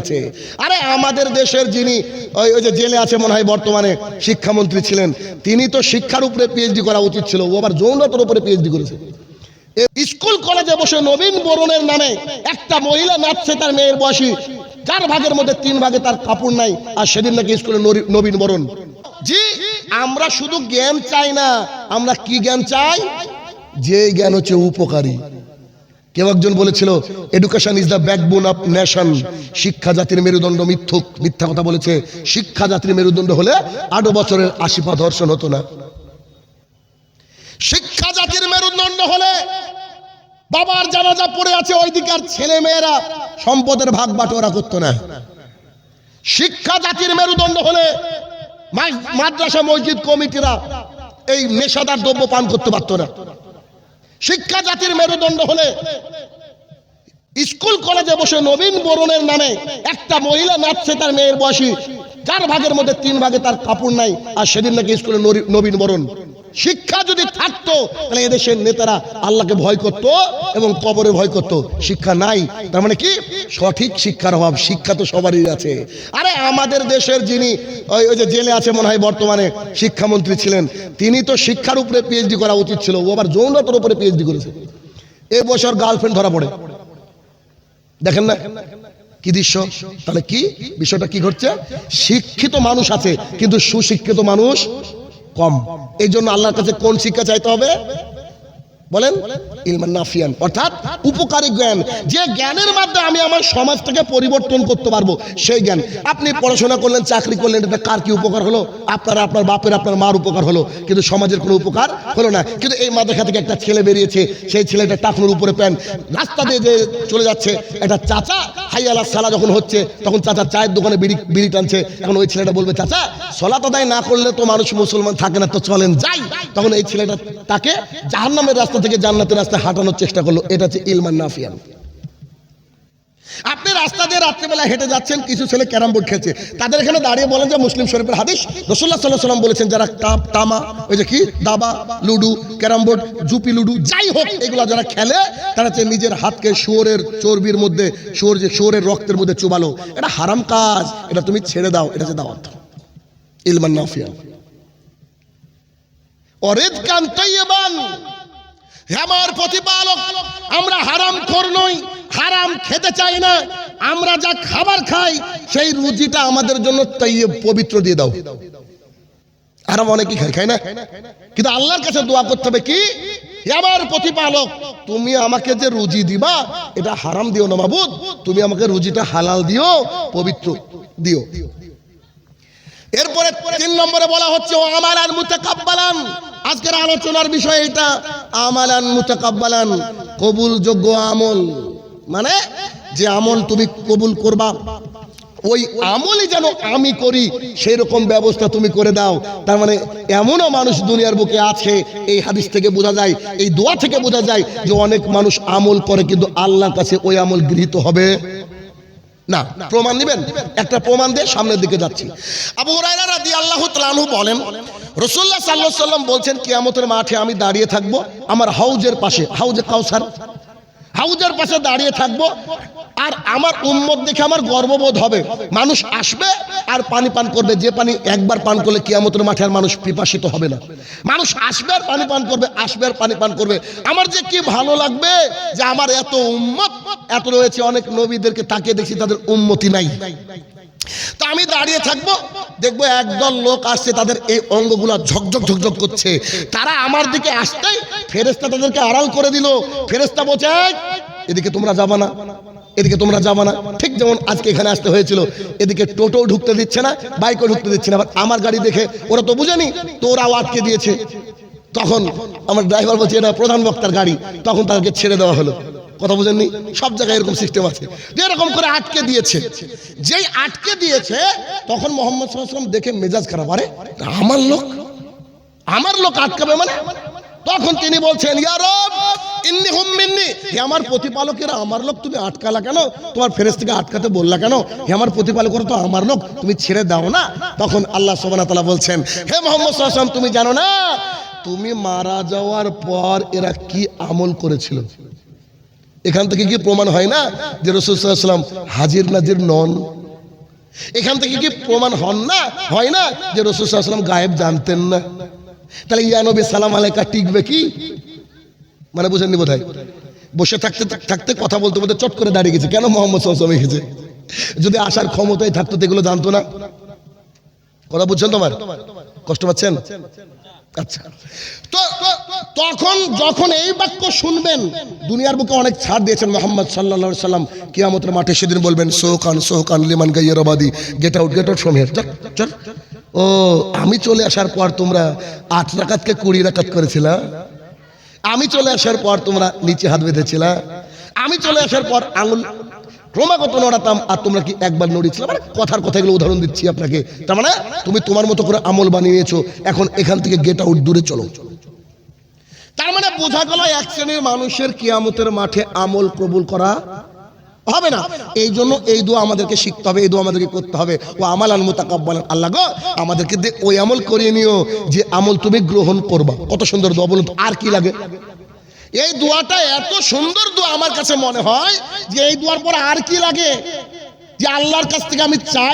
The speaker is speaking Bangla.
আছে। আরে আমাদের দেশের যিনি, ওই যে জেলে আছে মনে হয় বর্তমানে শিক্ষামন্ত্রী ছিলেন, তিনি তো শিক্ষার উপরে পিএইচডি করা উচিত ছিল, ও আবার যৌনতার উপরে পিএইচডি করেছে। স্কুল কলেজে বসে নবীন বরণের নামে একটা মহিলা নাচছে তার মেয়ের বয়সী, চার ভাগের মধ্যে তিন ভাগে তার কাপড় নাই, আর সেদিন নাকি স্কুলে নবীন বরণ। জি, আমরা শুধু জ্ঞান চাই না, আমরা কি জ্ঞান চাই? যে জ্ঞান হচ্ছে উপকারী। কেউ একজন বলেছিল education is the backbone of nation শিক্ষা জাতির মেরুদণ্ড মিথ্যুক। মিথ্যা কথা বলেছে। শিক্ষা জাতির মেরুদণ্ড হলে আট বছরের আশিপা ধর্ষণ হতো না। শিক্ষা জাতির মেরুদণ্ড হলে বাবার জানাজা পড়ে আছে ওই দিকার ছেলে মেয়েরা সম্পদের ভাগ বাটোয়ারা করতো না। শিক্ষা জাতির মেরুদণ্ড হলে মাদ্রাসা, মসজিদ কমিটিরা এই নেশাদার দ্রব্য পান করতে পারতো না। শিক্ষা জাতির মেরুদণ্ড হলে স্কুল কলেজে বসে নবীন বরণের নামে একটা মহিলা নাচছে তার মেয়ের বয়সী। চার ভাগের মধ্যে তিন ভাগে তার কাপড় নাই, আর সেদিন নাকি স্কুলে নবীন বরণ। শিক্ষা যদি থাকতো, তাহলে এদেশের নেতারা আল্লাহকে ভয় করত এবং কবরে ভয় করত। শিক্ষা নাই। তার মানে কি? সঠিক শিক্ষার অভাব। শিক্ষা তো সবারই আছে। আরে আমাদের দেশের যিনি ওই যে জেলে আছে মনে হয় বর্তমানে শিক্ষামন্ত্রী ছিলেন, তিনি তো শিক্ষার উপরে পিএইচডি করা উচিত ছিল। ও আবার যৌনতার উপরে পিএইচডি করেছে। এই বছর গার্লফ্রেন্ড ধরা পড়ে। দেখেন না? কি দৃশ্য? তাহলে কি? বিষয়টা কি ঘটছে? শিক্ষিত মানুষ আছে, কিন্তু সুশিক্ষিত মানুষ কম। এই জন্য আল্লাহর কাছে কোন শিক্ষা চাইতে হবে? বলেন ইলমান নাফিয়ান। অর্থাৎ উপকারী জ্ঞান। যে জ্ঞানের মাধ্যমে আমি আমার সমাজটাকে পরিবর্তন করতে পারব, সেই জ্ঞান। আপনি পড়াশোনা করলেন, চাকরি করলেন এটা কার কি উপকার হলো? আপনার আপনার বাপের, আপনার মার উপকার হলো। কিন্তু সমাজের কোনো উপকার হলো না। কিন্তু এই মাদ্রাসা থেকে একটা ছেলে বেরিয়েছে, সেই ছেলেটা টাকনুর উপরে প্যান রাস্তা দিয়ে যে চলে যাচ্ছে, একটা চাচা হাইয়ালা সালা যখন হচ্ছে, তখন চাচা চায়ের দোকানে বিড়ি বিড়ি টানছে। এখন ওই ছেলেটা বলবে, চাচা, সলাত আদায় না করলে তো মানুষ মুসলমান থাকে না, তো চলেন যাই। তখন এই ছেলেটা তাকে জাহান্নামের রাস্তা থেকে জান্নাতের রাস্তায় হাঁটানোর চেষ্টা করল। এটা হচ্ছে ইলমান নাফিয়ান আপনি রাস্তা দিয়ে রাত্রিবেলা হেঁটে যাচ্ছেন, কিছু ছেলে ক্যারাম বোর্ড খেলছে। তাদের এখানে দাঁড়িয়ে বলেন যে মুসলিম শরীফের হাদিস রসুল্লাহ সাল্লাহ সাল্লাম বলেছেন, যারা টাপ তামা, ওই যে কি, দাবা, লুডু, ক্যারাম বোর্ড, জুপি লুডু, যাই হোক, এগুলো যারা খেলে, তারা হচ্ছে নিজের হাতকে শুয়োরের চর্বির মধ্যে, শুয়োর যে, শুয়োরের রক্তের মধ্যে চুবালো। এটা হারাম কাজ, এটা তুমি ছেড়ে দাও, এটা হচ্ছে দাওয়াত। ইলমান নাফিয়ান অরেদ কান আমার প্রতিপালক, আমরা হারাম খোর নই, হারাম খেতে চাই না, আমরা যা খাবার খাই, সেই রুজিটা আমাদের জন্য তৈব পবিত্র দিয়ে দাও। হারাম অনেকেই খাই খাই না? কিন্তু আল্লাহর কাছে দোয়া করতে হবে কি? আমার প্রতিপালক, তুমি আমাকে যে রুজি দিবা, এটা হারাম দিও না মাবুদ, তুমি আমাকে রুজিটা হালাল দিও, পবিত্র দিও। এরপরে তিন নম্বরে বলা হচ্ছে, ও আমার আমালান মুতাকাব্বালান আজকের আলোচনার বিষয় এটা আমালান মুতাকাব্বালান কবুল যোগ্য আমল। মানে যে আমল তুমি কবুল করবা, ওই আমলই যেন আমি করি সেই রকম ব্যবস্থা তুমি করে দাও। তার মানে এমনও মানুষ দুনিয়ার বুকে আছে, এই হাদিস থেকে বোঝা যায়, এই দোয়া থেকে বোঝা যায়, যে অনেক মানুষ আমল করে, কিন্তু আল্লাহর কাছে ওই আমল গৃহীত হবে। না, প্রমাণ নেবেন? একটা প্রমাণ দিয়ে সামনের দিকে যাচ্ছি। আবু হুরায়রা রাদিয়াল্লাহু তাআলা আনহু বলেন রাসূলুল্লাহ সাল্লাল্লাহু আলাইহি সাল্লাম বলছেন, কিয়ামতের মাঠে আমি দাঁড়িয়ে থাকব, আমার হাউজের পাশে, হাউজে কাউসার হাউজের পাশে দাঁড়িয়ে থাকব, আর আমার উম্মত দেখে আমার গর্ববোধ হবে। মানুষ আসবে আর পানি পান করবে। যে পানি একবার পান করলে কিয়ামতের মাঠে আর মানুষ পিপাসিত হবে না। মানুষ আসবে আর পানি পান করবে, আসবে আর পানি পান করবে। আমার যে কি ভালো লাগবে যে আমার এত উম্মত, এত রয়েছে অনেক নবীদেরকে তাকিয়ে দেখছি তাদের উন্মতি নাই। তো আমি দাঁড়িয়ে থাকব দেখব একদল লোক আসছে, তাদের এই অঙ্গগুলা ঝকঝক ঝকঝক করছে। তারা আমার দিকে আসতেই ফেরেস্তা তাদেরকে আড়াল করে দিল। ফেরেস্তা বলছে এদিকে তোমরা যাবা না, এদিকে তোমরা যাবা না। ঠিক যেমন আজকে এখানে আসতে হয়েছিল। এদিকে টোটো ঢুকতে দিচ্ছে না, বাইকও ঢুকতে দিচ্ছে না। আবার আমার গাড়ি দেখে ওরা তো বুঝেনি, তো ওরাও আটকে দিয়েছে। তখন আমার ড্রাইভার বলছে এটা প্রধান বক্তার গাড়ি। তখন তাদেরকে ছেড়ে দেওয়া হলো। কথা বুঝেননি? সব জায়গায় এরকম সিস্টেম আছে। যে এরকম করে আটকে দিয়েছে। যেই আটকে দিয়েছে, তখন মোহাম্মদ সাল্লাম দেখে মেজাজ খারাপ। আরে, আমার লোক? আমার লোক আটকাবে মানে? তখন তিনি বলছেন ইয়ারব ইন্নি হুম মিন্নি। হে আমার প্রতিপালকেরা, আমার লোক, তুমি আটকালা কেন? তোমার ফেরেস থেকে আটকাতে বললা কেন? হে আমার প্রতিপালকেরা তো আমার লোক, তুমি ছেড়ে দাও না? তখন আল্লাহ সোবানা তালা বলছেন, হে মোহাম্মদ সাল্লাম তুমি জানো না, তুমি মারা যাওয়ার পর এরা কি আমল করেছিল? এখান থেকে কি প্রমাণ হয় না যে রসুলাম হাজির নাজির নন? এখান থেকে কি প্রমাণ হন না, হয় না যে রসুলাম গায়েব জানতেন না? তাহলে ইয়া নবী সালাম আলাইকা টিকবে কি? মানে বুঝেননি বোধ হয় বসে থাকতে থাকতে কথা বলতে বলতে চট করে দাঁড়িয়ে গেছে। কেন মোহাম্মদ সাল্লাম গেছে যদি আসার ক্ষমতায় থাকতো তো এগুলো জানতো না। কথা বুঝছেন তোমার? কষ্ট পাচ্ছেন? আচ্ছা। তো তখন যখন এই বাক্য শুনবেন, দুনিয়ার বুকে অনেক ছাড় দিয়েছেন মোহাম্মদ সাল্লা সাল্লাম কিয়ামতের মাঠে সেদিন বলবেন সোহকান সোহকান লিমান গাইয়ারবাদি get out get out here চল। ও, আমি চলে আসার পর তোমরা আট রাকাতকে কুড়ি রাকাত করেছিলা? আমি চলে আসার পর তোমরা নিচে হাত বেঁধেছিলা? আমি চলে আসার পর আঙুল ক্রমাগত নড়াতাম, আর তোমরা কি একবার নড়িয়েছিল? মানে কথার কথাগুলো উদাহরণ দিচ্ছি আপনাকে। তার মানে তুমি তোমার মতো করে আমল বানিয়েছো, এখন এখান থেকে গেট আউট দূরে চলো। তার মানে বোঝা গেল এক শ্রেণির মানুষের কিয়ামতের মাঠে আমল কবুল করা হবে না। এই জন্য এই দোয়া আমাদেরকে শিখতে হবে, এই দোয়া আমাদেরকে করতে হবে। ও আমাল আল মুতাকাব্বাল আল্লাহ গো, আমাদেরকে ওই আমল করিয়ে নিও যে আমল তুমি গ্রহণ করবা। কত সুন্দর দোয়া বলুন আর কি লাগে? এই দোয়াটা এত সুন্দর দোয়া আমার কাছে মনে হয় যে এই দোয়ার পর আর কি লাগে? যে আল্লাহর কাছ থেকে আমি চাই